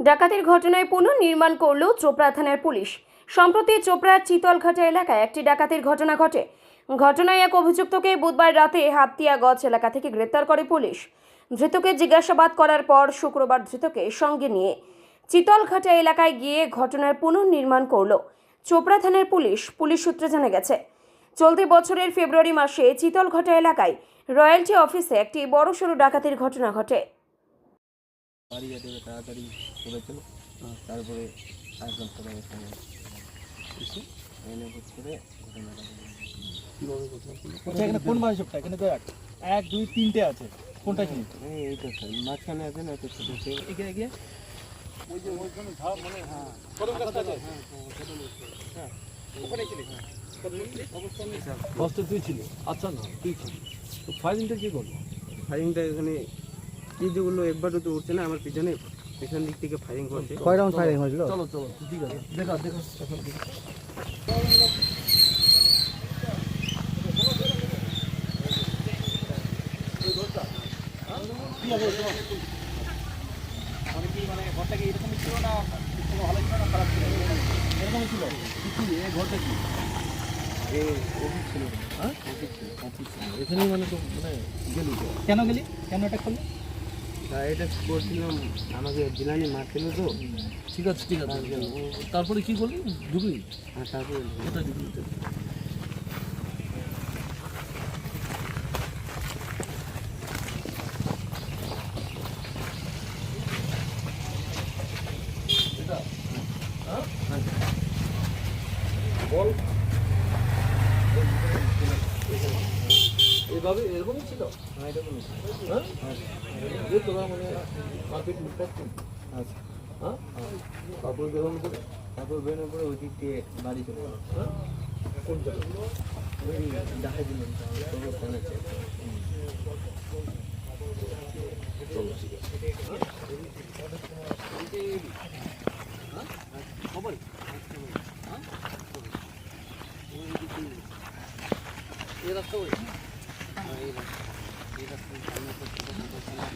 ডাকাতির ঘটনায় পুনর্নির্মাণ করল চোপড়া থানার পুলিশ। সম্প্রতি চোপড়ার চিতলঘাটা এলাকায় একটি ডাকাতির ঘটনা ঘটে। ঘটনায় এক অভিযুক্তকে বুধবার রাতে হাতিয়া এলাকা থেকে গ্রেপ্তার করে পুলিশ। ধৃতকে জিজ্ঞাসাবাদ করার পর শুক্রবার ধৃতকে সঙ্গে নিয়ে চিতলঘাটা এলাকায় গিয়ে ঘটনার পুনর্নির্মাণ করল চোপড়া থানার পুলিশ। পুলিশ সূত্রে জানা গেছে, চলতি বছরের ফেব্রুয়ারি মাসে চিতলঘাটা এলাকায় রয়্যালটি অফিসে একটি বড়সড় ডাকাতির ঘটনা ঘটে। বাড়ি যেতে হবে তাড়াতাড়ি করেছিল তারপরে আসলাম সবাই এখানে এসে এনে হুট করে ঘটনাটা? আচ্ছা এখানে কোন বাসকটা এখানে তো এক এক দুই তিনটে আছে। কোনটা এখানে এই এই স্যার মাঝখানে আছে না তো ছোটো সে এগিয়ে এগিয়ে। ওই যে ওইখানে ধাপ মানে হ্যাঁ। প্রথম কাজটা আছে? হ্যাঁ ওখানে ছিলি? তুই ছিলি। আচ্ছা না তুই ছিলি। তো ফাইলিংটা কি করল? ফায়ারিংটা এখানে কি যেগুলো একবারও তো উঠছে না আমার পিছনে পিছন দিক থেকে ফায়ারিং করছে। কয় রাউন্ড ফায়ারিং হয়েছিল? চলো চলো ঠিক আছে। দেখা দেখা ঘরটা কি এরকমই ছিল না কোনো ভালো ছিল না খারাপ ছিল এরকমই ছিল কি ঘরটা কি হ্যাঁ মানে মানে। কেন গেলি? কেন এটা করলি? এটা করছিলাম আমাকে জিলানি মারছিল তো। ঠিক আছে ঠিক আছে ও- তারপরে কি করলি? ঢুকলি? আর তারপরে কোথায় ঢুকলি? হ্যাঁ? বল। এইভাবে এরকমই ছিল হ্যাঁ কোনো হ্যাঁ যে তোরা মানে মার্কেট লুটপাট আচ্ছা হ্যাঁ তারপরে বেরোনো করে তারপর বেরোনোর পরে ওই দিক দিয়ে বাড়ি চলে গেল হ্যাঁ কোন দেখা সবাই এই রাস্তা ওই Ilas po kami po sa